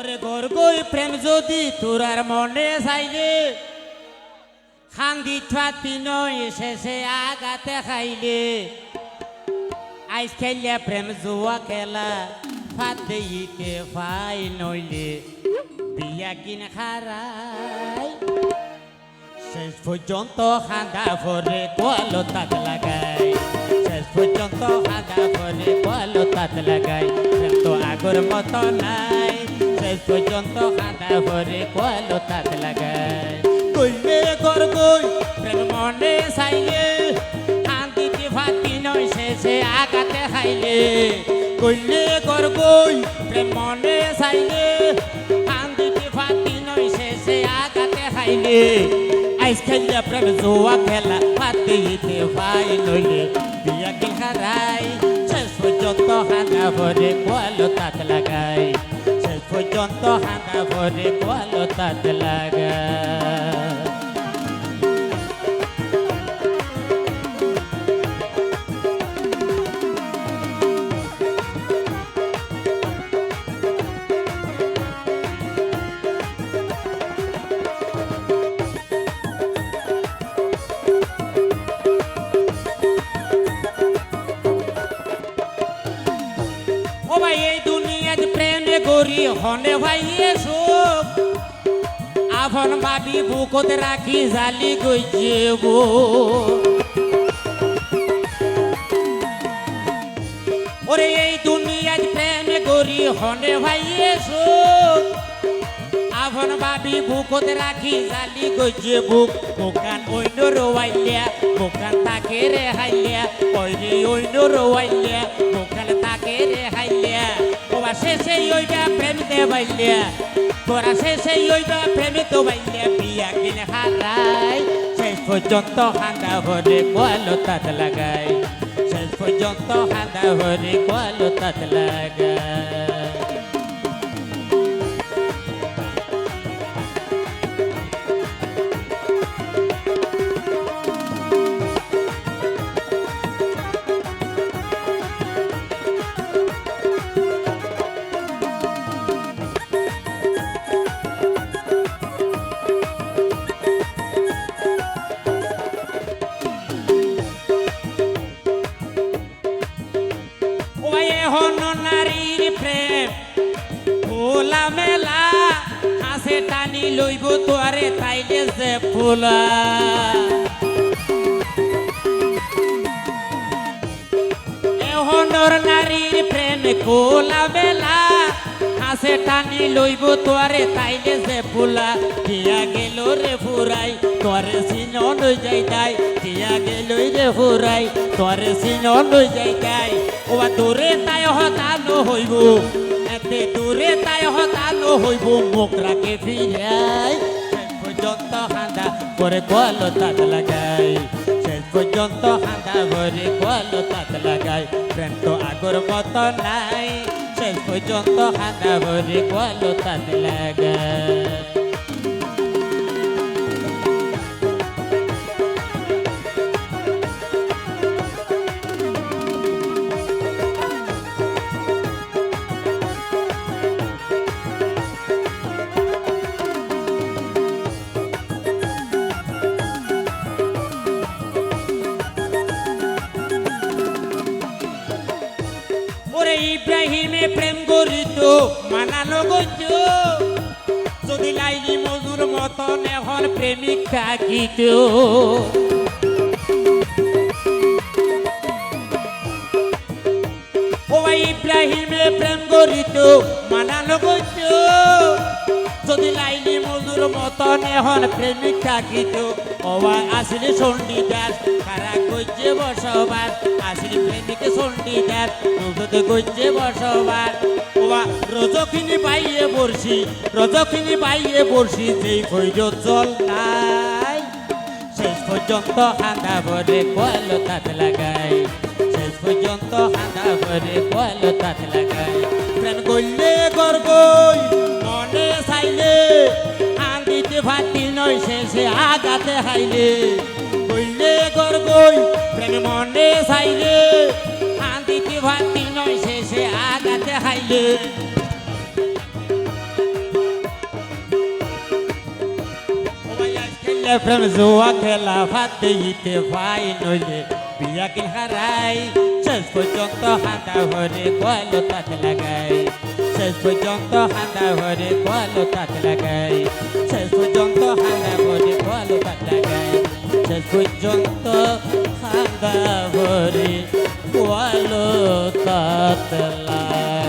ওরে গোর গই প্রেম যদি তোরার মনে চাইলে খান্দি থাতি নয় শেষে আগাতে খাইলে। আইস খেলিয়া প্রেম জুয়া খেলা ফাত দিতে পাই নইলে। বিয়া কিনে খারাই শেষ পর্যন্ত খান্দা ভরে কলো তাত লাগাই। শেষ পর্যন্ত খান্দা ভরে কলো তাত লাগাই। তো আগর মতো নাই। শেষ পর্যন্ত খান্দা ভরে কলো তাত লাগাই কইলে গর গই প্রেম মনে চাইলে শান্তিতে ফাটি নয় শেষে আগাতে খাইলে কইলে গর গই প্রেম মনে চাইলে শান্তিতে ফাটি নয় শেষে আগাতে খাইলে আইস খেলিয়া প্রেম জোয়া খেলা পাতে দিতে ভাই নইলে বিয়া কে হারাই শেষ পর্যন্ত হানা ভরে কোয়ালো তাত লাগাই শেষ পর্যন্ত হানা ভরে কোয়ালো তাত গরি হনে ভাই সুখ আভন বাবি বুকত রাখি জালি গইছে গো। ওরে এই দুনিয়াতে প্রেমে গরি হনে ভাই সুখ আভন বাবি বুকত রাখি জালি গইছে বুক। বুকান অন্য রোয়াইলিয়া বুকান তাকে রে হাইলিয়া কইরে অন্য রোয়াইলিয়া বুকান তাকে রে ওবা শেষে ওইবা প্রেম দে বাইলিয়া তোরা শেষে ওইবা প্রেম তো বাইলিয়া বিয়া কিনে হারাই। শেষ পর্যন্ত হান্দা ভরে কোয়ালো তাত লাগাই। শেষ পর্যন্ত হান্দা ভরে কোয়ালো তাত লাগাই। টানি লইব তোয়ারে, তাইলে যে ফুলা। নারীর প্রেম খোলা মেলা হাসে টানি লইব তোয়ারে, তাইলে যে ফুলা। দিয়া গেল রে ফুরাই তোরে সিনন যাই তাই দিয়া গেল রে ফুরাই তোরে সিনন যাই তাই ওবা দূরে তাই হতানো হইব। এতে দূরে, তাই হতানো হইব, মুখ রাখে ফিরাই। পর্যন্ত হাঁদা করে কল তাত লাগাই। শেষ পর্যন্ত হাঁদা ভরে কল তাত লাগাই। প্রেম তো আগর মতো নাই, শেষ পর্যন্ত হাঁদা ভরে কল তাত লাগাই। ওরে ইব্রাহিমে প্রেম করিত মানালো গঞ্জ যদি লাইনি মজুর মতন এখন প্রেমিক থাকিত। ইব্রাহিমে প্রেম করিত মানালো যদি মজুর মতন এখন প্রেমিক থাকিত ওবা আসলে সন্ডি দাস কারা কইছে বসবাস। আসলে প্রেমিক সন্ডি দাস রোজতে কইছে বসবাস। ওবা রজখিনি পাইয়ে পড়ছি রজখিনি পাইয়ে পড়ছি যেই খৈজ চল নাই শেষ পর্যন্ত হাঁদা ভরে কয়লো তাত লাগাই। শেষ পর্যন্ত হাঁদা ভরে কয়লো তাত লাগাই সে আগাতে হাইলে কইলে গর্বই প্রেম মনে চাইলে। আন্দিতে ভাতি নয় সে সে আগাতে হাইলে। প্রেম, জোয়া খেলা, ভাত দিতে ভাই নইলে বিয়া কিন হারাই। শেষ পর্যন্ত হাতা ভরে কয়লো তাক লাগাই। শেষ পর্যন্ত হাতা ভরে কয়লো তাক লাগাই। শেষ পর্যন্ত শেষ পর্যন্ত হাঁদা ভরে বলো ধন্যবাদ